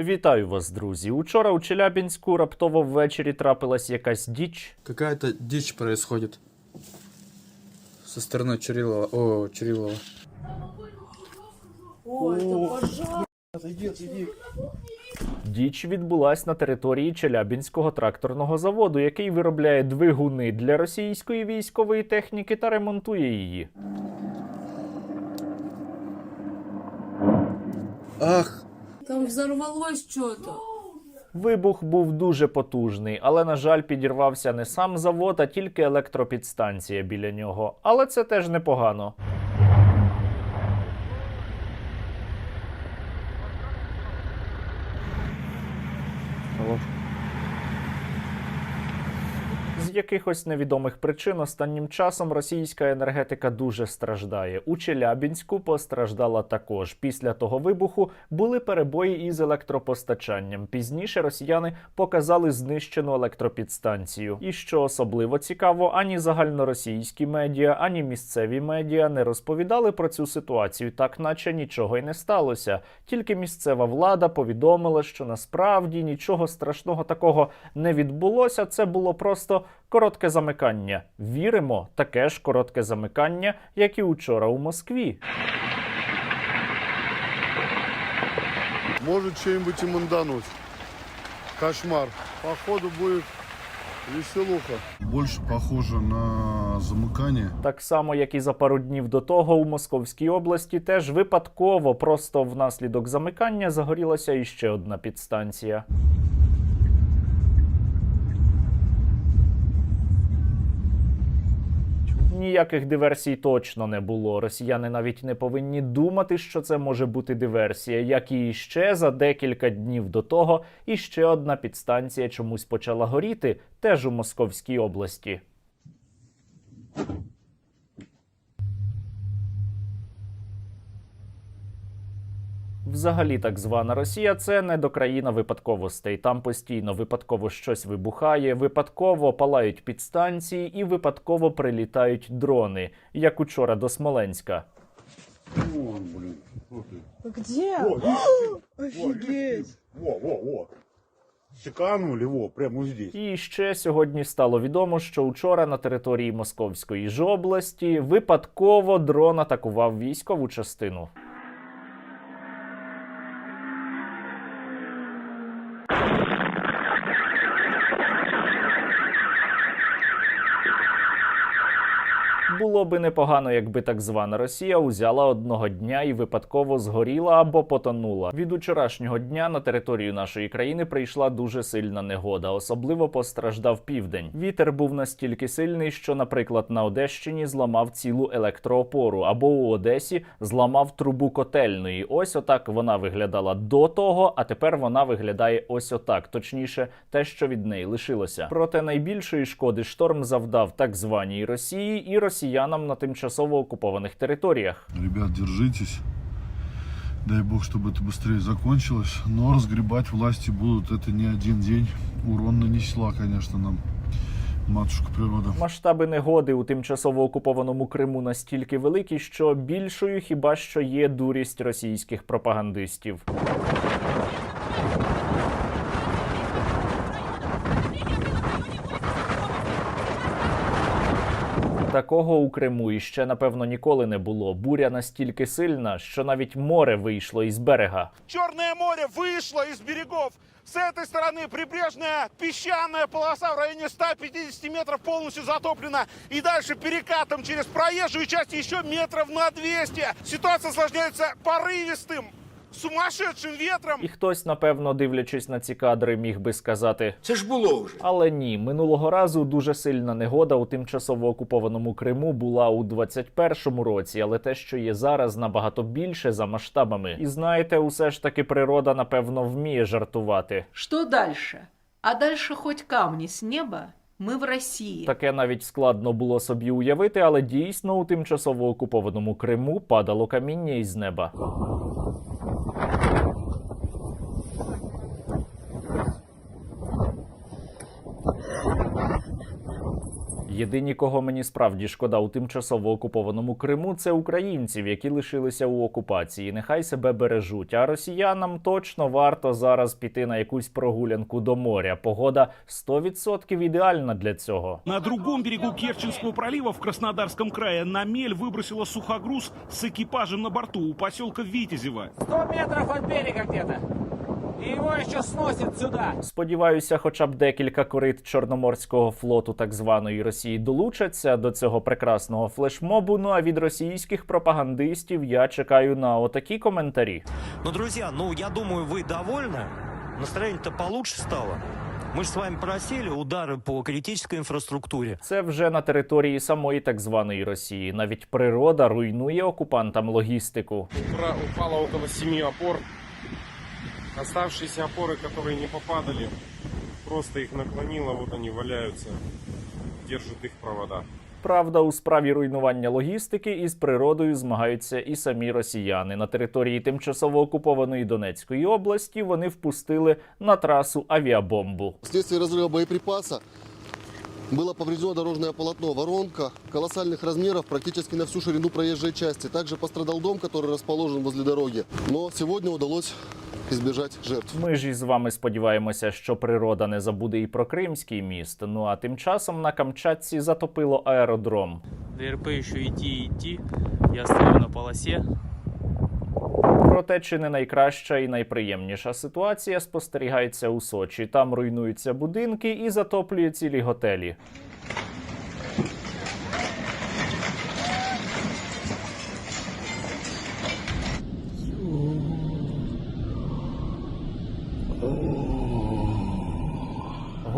Вітаю вас, друзі. Учора у Челябінську раптово ввечері трапилась якась діч. Какая-то дичь происходит со стороны Чурилова. О, Чурилова. Діч відбулась на території Челябінського тракторного заводу, який виробляє двигуни для російської військової техніки та ремонтує її. Ах, Там взорвалось что-то. Вибух був дуже потужний, але, на жаль, підірвався не сам завод, а тільки електропідстанція біля нього. Але це теж непогано. Якихось невідомих причин останнім часом російська енергетика дуже страждає. У Челябінську постраждала також. Після того вибуху були перебої із електропостачанням. Пізніше росіяни показали знищену електропідстанцію. І що особливо цікаво, ані загальноросійські медіа, ані місцеві медіа не розповідали про цю ситуацію, так наче нічого й не сталося. Тільки місцева влада повідомила, що насправді нічого страшного такого не відбулося. Це було просто коротке замикання. Віримо, таке ж коротке замикання, як і учора у Москві. Может что-нибудь и мандануть. Кошмар. Походу будет веселуха. Больше похоже на замыкание. Так само, як і за пару днів до того, у Московській області теж випадково, просто внаслідок замикання загорілася іще одна підстанція. Ніяких диверсій точно не було. Росіяни навіть не повинні думати, що це може бути диверсія, як і ще за декілька днів до того, і ще одна підстанція чомусь почала горіти, теж у Московській області. Взагалі, так звана Росія це не до країна випадковостей. Там постійно випадково щось вибухає, випадково палають підстанції і випадково прилітають дрони, як учора до Смоленська. Вон, блин. Где? Офигеть! Во, во, во. Секанули, во, прямо здесь. І ще сьогодні стало відомо, що учора на території Московської ж області випадково дрон атакував військову частину. Було би непогано, якби так звана Росія узяла одного дня і випадково згоріла або потонула. Від учорашнього дня на територію нашої країни прийшла дуже сильна негода. Особливо постраждав південь. Вітер був настільки сильний, що, наприклад, на Одещині зламав цілу електроопору, або у Одесі зламав трубу котельної. Ось отак вона виглядала до того, а тепер вона виглядає ось отак. Точніше, те, що від неї лишилося. Проте найбільшої шкоди шторм завдав так званій Росії і росіянам на тимчасово окупованих територіях. Ребят, держитесь. Дай бог, чтобы это быстрее закончилось. Но разгребать власти будут это не один день. Урон нанесла, конечно, нам матушка природа. Масштаби негоди у тимчасово окупованому Криму настільки великі, що більшою хіба що є дурість російських пропагандистів. Такого у Криму іще напевно ніколи не було. Буря настільки сильна, що навіть море вийшло із берега. Черное море вышло из берегов. С этой стороны прибрежная песчаная полоса в районе 150 метров полностью затоплена. И дальше перекатом через проезжую часть еще метров на 200. Ситуация осложняется порывистым, сумасшедшим ветром. І хтось, напевно, дивлячись на ці кадри, міг би сказати: Це ж було вже. Але ні, минулого разу дуже сильна негода у тимчасово окупованому Криму була у 21-му році, але те, що є зараз, набагато більше за масштабами. І знаєте, усе ж таки природа, напевно, вміє жартувати. Что дальше? А дальше хоть камни с неба, мы в России. Таке навіть складно було собі уявити, але дійсно у тимчасово окупованому Криму падало каміння із неба. Єдині, кого мені справді шкода у тимчасово окупованому Криму, це українців, які лишилися у окупації. Нехай себе бережуть. А росіянам точно варто зараз піти на якусь прогулянку до моря. Погода 100% ідеальна для цього. На другом берегу Керченского пролива в Краснодарском крае на мель выбросила сухогруз с экипажем на борту у поселка Витязево. 100 метров от берега где-то. И его еще сносит сюда. Сподіваюся, хоча б декілька корит Чорноморського флоту так званої Росії долучаться до цього прекрасного флешмобу. Ну а від російських пропагандистів я чекаю на отакі коментарі. Ну, друзья, ну, я думаю, вы довольны. Настроение-то получше стало. Мы же с вами просили удары по критической инфраструктуре. Це вже на території самої так званої Росії. Навіть природа руйнує окупантам логістику. Утро упало около семи опор. Оставшиеся опоры, которые не попадали, просто их наклонило, вот они валяются, держат их провода. Правда, у справі руйнування логістики із природою змагаються і самі росіяни. На території тимчасово окупованої Донецької області вони впустили на трасу авіабомбу. Вследствие разрыва боеприпаса было повреждено дорожное полотно, воронка колоссальных размеров практически на всю ширину проезжей части. Также пострадал дом, который расположен возле дороги. Но сегодня удалось избежать жертв. Ми ж із вами сподіваємося, що природа не забуде і про Кримський міст. Ну а тим часом на Камчатці затопило аеродром. ДРП еще идти и идти. Я стою на полосе. Проте чи не найкраща і найприємніша ситуація спостерігається у Сочі. Там руйнуються будинки і затоплює цілі готелі.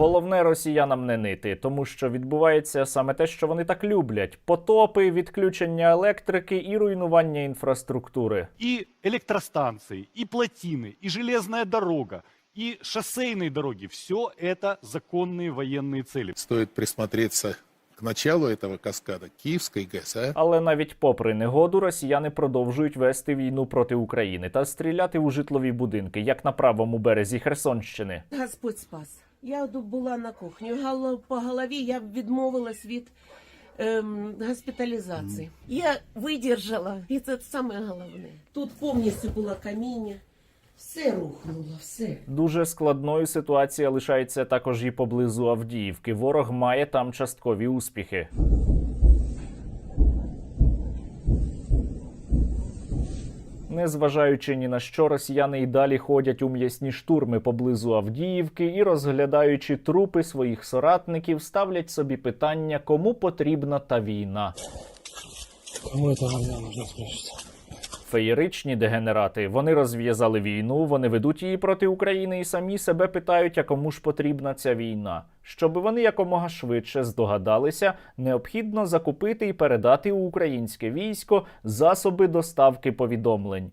Головне росіянам не нити, тому що відбувається саме те, що вони так люблять: потопи, відключення електрики і руйнування інфраструктури. И электростанции, и плотины, и железная дорога, и шоссейные дороги. Все это законные военные цели. Стоит присмотреться к началу этого каскада Киевской ГЭС, а? Але навіть попри негоду, росіяни продовжують вести війну проти України та стріляти у житлові будинки, як на правому березі Херсонщини. Господь спас. Я була на кухні. По голові я відмовилась від ем, госпіталізації. Я видержала, і це саме головне. Тут повністю було каміння. Все рухнуло, все. Дуже складною ситуація лишається також і поблизу Авдіївки. Ворог має там часткові успіхи. Незважаючи ні на що, росіяни і далі ходять у м'ясні штурми поблизу Авдіївки і, розглядаючи трупи своїх соратників, ставлять собі питання, кому потрібна та війна. Феєричні дегенерати. Вони розв'язали війну, вони ведуть її проти України і самі себе питають, а кому ж потрібна ця війна. Щоб вони якомога швидше здогадалися, необхідно закупити і передати у українське військо засоби доставки повідомлень.